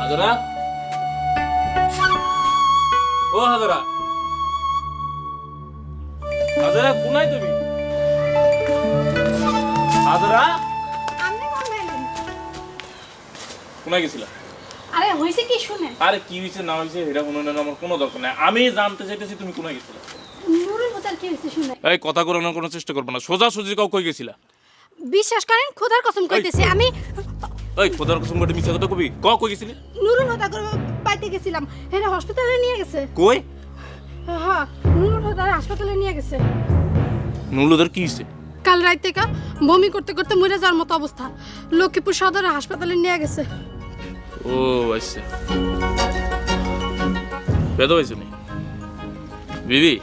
হাজারা? ও হাজারা। হাজারা কোনায় তুমি? হাজারা? কোনায় গেছিলা? আরে হয়েছে কি শুনে? আরে কি হয়েছে না এটা কোনো না আমার কোনো দরকার নাই। আমি জানতে চাইতেছি তুমি কোনায় গেছিলা। নুরুল হোতার কি শুনে? এই কথা করানোর কোনো চেষ্টা করব না। সোজা সুজি কাউ কই গেছিলা? বিশ্বাস করেন খোদার কসম কইতেছি আমি এই খোদার কসম করে মিছা কথা কবি? ক কই গেছিলি নুরুল হোতা পাইতে গেছিলাম। হেরে হসপিটালে নিয়ে গেছে। কই? হ্যাঁ নুরুল হোতার হাসপাতালে নিয়ে গেছে। নুরুল নুলুদের কি হয়েছে কাল রাত থেকে বমি করতে করতে মরে যাওয়ার মতো অবস্থা। লক্ষ্মীপুর সদর হাসপাতালে নিয়ে গেছে। ও আচ্ছা। বেদ হয়েছে নি বিবি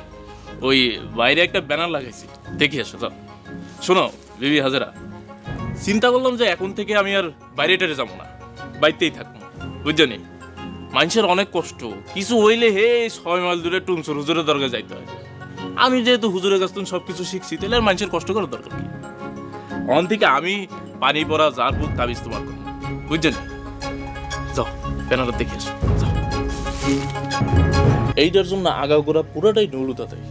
ওই বাইরে একটা ব্যানার লাগাইছি। দেখি আসো যাও। শোনো বিবি হাজারা। চিন্তা করলাম যে এখন থেকে আমি আর বাইরে টেরে যাব না। বাড়িতেই থাকব। বুঝছ নি? মানুষের অনেক কষ্ট। কিছু হইলে হে, ছয় মাইল দূরে টুমসুর হুজুরের দরকার যাইতে হয়। আমি যেহেতু হুজুরের কাছ থেকে সব কিছু শিখছি, তাহলে আর মানুষের কষ্ট করার দরকার কি? অন থেকে আমি পানি পড়া যার বুক তাবিজ তোমার করব। বুঝছ নি? যাও, ব্যানারটা দেখে যাও। এইটার জন্য আগাগোড়া পুরোটাই নৌলুতা দেয়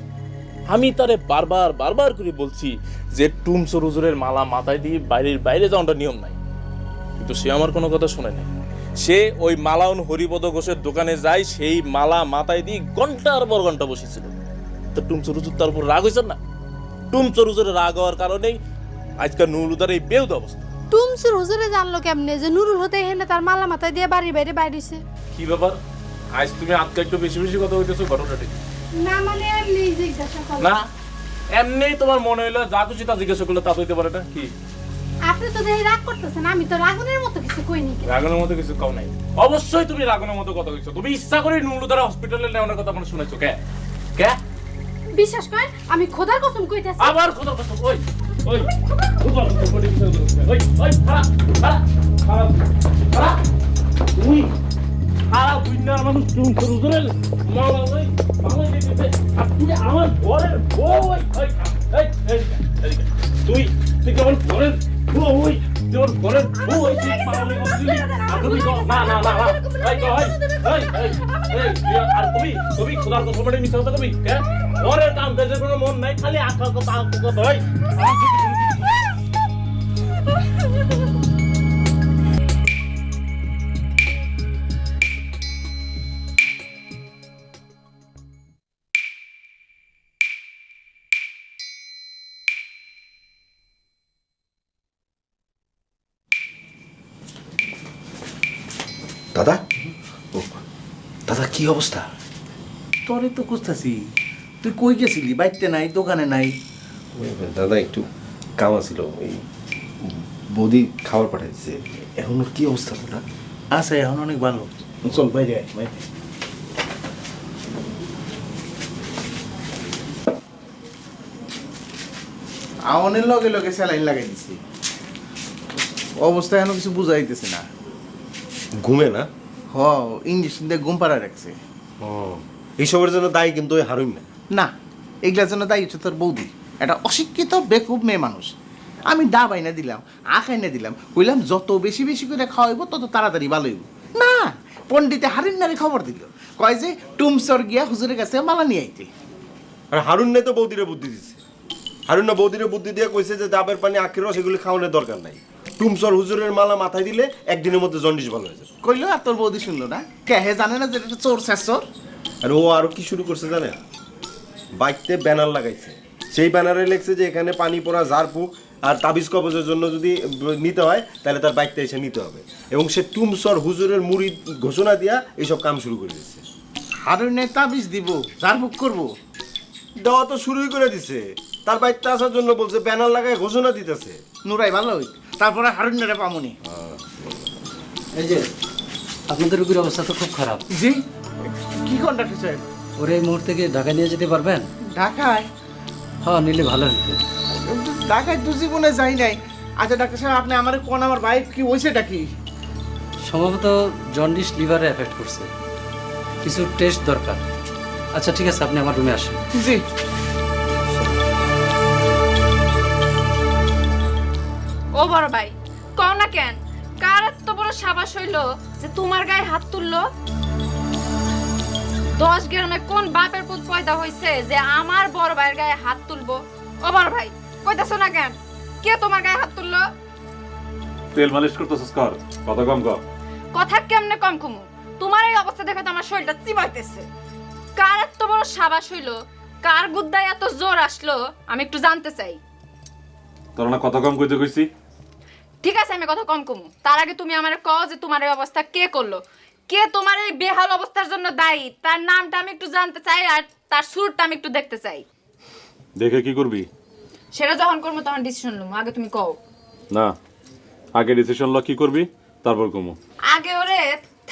আমি তারে বারবার বারবার করে বলছি যে টুম সরুজুরের মালা মাথায় দিয়ে বাইরের বাইরে যাওয়াটা নিয়ম নাই। কিন্তু সে আমার কোনো কথা শোনে নাই। সে ওই মালাউন হরিপদ ঘোষের দোকানে যায় সেই মালা মাথায় দিয়ে ঘণ্টার পর ঘণ্টা বসেছিল। তো টুম সরুজুর তার উপর রাগ হয়েছে না। টুম সরুজুরের রাগ হওয়ার কারণেই আজকাল নুরুদার এই বেউদ অবস্থা। টুমসুর হুজুরে জানলো কেমনে যে নুরুল হতে হেনে তার মালা মাথায় দিয়ে বাড়ির বাইরে বাইরেছে। কি ব্যাপার? আজ তুমি আজকে একটু বেশি বেশি কথা হইতেছো ঘটনাটি না মানে এমনি জিজ্ঞাসা করলাম। না? এমনি তোমার মনে হইল যা খুশি তা জিজ্ঞাসা করলে তা হইতে পারে না। কি? আপনি তো দেখে রাগ করতেছেন আমি তো রাগুনের মতো কিছু কই কইনি। রাগানোর মতো কিছু কম নাই। অবশ্যই তুমি রাগানোর মতো কথা কইছো। তুমি ইচ্ছা করে নুরুদারা হসপিটালে নেওয়ার কথা মনে শুনেছো। কে? কে? বিশ্বাস করেন আমি খোদার কসম কইতেছি। আবার খোদার কথা ওই ওই। খোদার বলে দিছো ওই ওই তুই মানুষ তুমি ওই। আমার ঘরের বউ। তুই তুই কেমন ঘরের বউ? আমার ঘরের বউ তুমি না না না না। আর তুমি তুমি খোদার কথা বলে মিথ্যা কথা কবি? হ্যাঁ? ঘরের কাম কাজের কোনো মন নাই খালি আকার কথা কথা হয়। কি অবস্থা? তোরে তো খুঁজতেছি। তুই কই গেছিলি? বাইতে নাই দোকানে নাই? দাদা একটু কাম আছিল এই বৌদি খাবার পাঠাইছে। এখন ওর কি অবস্থা দাদা? আছে এখন অনেক ভালো। চল বাইরে আয় বাইরে আওনের লগে লগে স্যালাইন লাগাই দিছি। অবস্থা এখন কিছু বুঝাইতেছে না। ঘুমে না? হ ইঞ্জেকশন দিয়ে ঘুম পাড়া রাখছে। ও এইসবের জন্য দায়ী কিন্তু ওই হারুন না? না এগুলার জন্য দায়ী হচ্ছে তোর বৌদি। একটা অশিক্ষিত বেকুব মেয়ে মানুষ। আমি ডাব আইনা দিলাম আখ আইনা দিলাম কইলাম যত বেশি বেশি করে খাওয়াইব তত তাড়াতাড়ি ভালো হইব। না পণ্ডিতে হারিন নারী খবর দিল। কয় যে টুমসর গিয়া হুজুরের কাছে মালা নিয়ে আইতে। আর হারুন নে তো বৌদিরে বুদ্ধি দিছে। হারুন না বৌদিরে বুদ্ধি দিয়ে কইছে যে ডাবের পানি আখের রস এগুলি খাওয়ানোর দরকার নাই। টুমসর হুজুরের মালা মাথায় দিলে একদিনের মধ্যে জন্ডিস ভালো হয়ে যাবে। কইলো আর তোর বৌদি শুনলো না? কে হে জানে না যে এটা চোর শেষর? আর ও আরও কি শুরু করছে জানে? বাইকতে ব্যানার লাগাইছে। সেই ব্যানারে লেখছে যে এখানে পানি পড়া ঝাড়ফুঁক আর তাবিজ কবজের জন্য যদি নিতে হয় তাহলে তার বাইকটা এসে নিতে হবে। এবং সে টুমসর হুজুরের মুড়ি ঘোষণা দিয়া এইসব কাম শুরু করে দিচ্ছে হারুনে তাবিজ দিব বুক করব। দেওয়া তো শুরুই করে দিছে। তার বাইকটা আসার জন্য বলছে ব্যানার লাগায় ঘোষণা দিতেছে। নুরাই ভালো হই তারপরে হারুনেরে পামুনি এই যে আপনাদের রুগীর অবস্থা তো খুব খারাপ। জি? কি কন্ডাক্টর সাহেব? ওরে এই মুহূর্তে কি ঢাকা নিয়ে যেতে পারবেন? ঢাকায়? হ্যাঁ নিলে ভালো হতো ঢাকায় তো জীবনে যাই নাই। আচ্ছা ডাক্তার সাহেব আপনি আমার কোন আমার বাইক কি হয়েছেটা কি? সম্ভবত জন্ডিস লিভারে এফেক্ট করছে। কিছু টেস্ট দরকার। আচ্ছা ঠিক আছে আপনি আমার রুমে আসেন। জি। ও বড় ভাই কও না কেন? কার এত বড় সাবাস হইল যে তোমার গায়ে হাত তুললো? দশ গ্রামে কোন বাপের পুত পয়দা হইছে যে আমার বড় ভাইয়ের গায়ে হাত তুলবো? ও বড় ভাই কইতাছো না কেন? কে তোমার গায়ে হাত তুললো? তেল মালিশ করতেছিস কর কথা কম কর কথা কেমনে কম কমু? তোমার এই অবস্থা দেখে তো আমার শরীরটা চিবাইতেছে। কার এত বড় সাবাস হইল? কার গুদ্দায় এত জোর আসলো? আমি একটু জানতে চাই। তোর না কথা কম কইতে কইছি ঠিক আছে আমি কথা কম কমু। তার আগে তুমি আমার কও যে তোমার এই অবস্থা কে করল। কে তোমার এই বেহাল অবস্থার জন্য দায়ী? তার নামটা আমি একটু জানতে চাই আর তার সুরটা আমি একটু দেখতে চাই। দেখে কি করবি? সেটা যখন করব তখন ডিসিশন লুম। আগে তুমি কও। না। আগে ডিসিশন ল কি করবি? তারপর কমু। আগে ওরে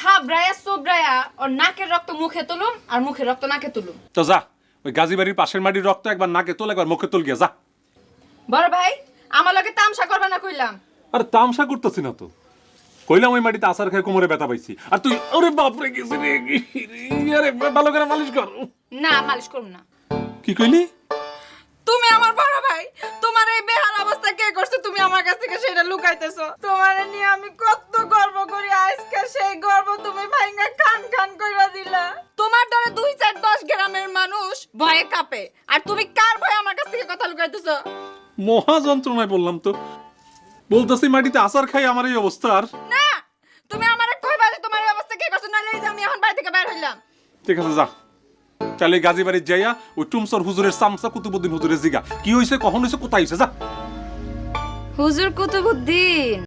থাবড়ায়া সোবড়ায়া ওর নাকের রক্ত মুখে তুলুম আর মুখের রক্ত নাকে তুলুম। তো যা ওই গাজী বাড়ির পাশের মাটির রক্ত একবার নাকে তোল একবার মুখে তুল গিয়া যা। বড় ভাই আমার লগে তামসা করবে না কইলাম। আরে তামসা করতেছি না তো। কইলাম ওই মাটিতে আসার খেয়ে কোমরে ব্যথা পাইছি। আর তুই ওরে বাপরে গেছি রে আরে ভালো করে মালিশ কর। না মালিশ করুম না। কি কইলি? তুমি আমার বড় ভাই তোমার এই বেহাল অবস্থা কে করছে তুমি আমার কাছ থেকে সেটা লুকাইতেছো? তোমার নিয়ে আমি কত গর্ব করি আজকে সেই গর্ব তুমি ভাইঙ্গা খান খান কইরা দিলা। তোমার ধরে দুই চার দশ গ্রামের মানুষ ভয়ে কাঁপে। আর তুমি কার ভয়ে আমার কাছ থেকে কথা লুকাইতেছো? মহা যন্ত্রণায় বললাম তো। বলতেছি মাটিতে আসার খাই আমার এই অবস্থা আর না তুমি আমারে কইবা যে তোমার এই অবস্থা কে করছ না এই আমি এখন বাড়ি থেকে বের হইলাম। ঠিক আছে যা। তাহলে গাজী বাড়ি যাইয়া ওই টুমসর হুজুরের সামসা কুতুবুদ্দিন হুজুরের জিগা। কি হইছে কখন হইছে কোথায় হইছে যা। হুজুর কুতুবুদ্দিন।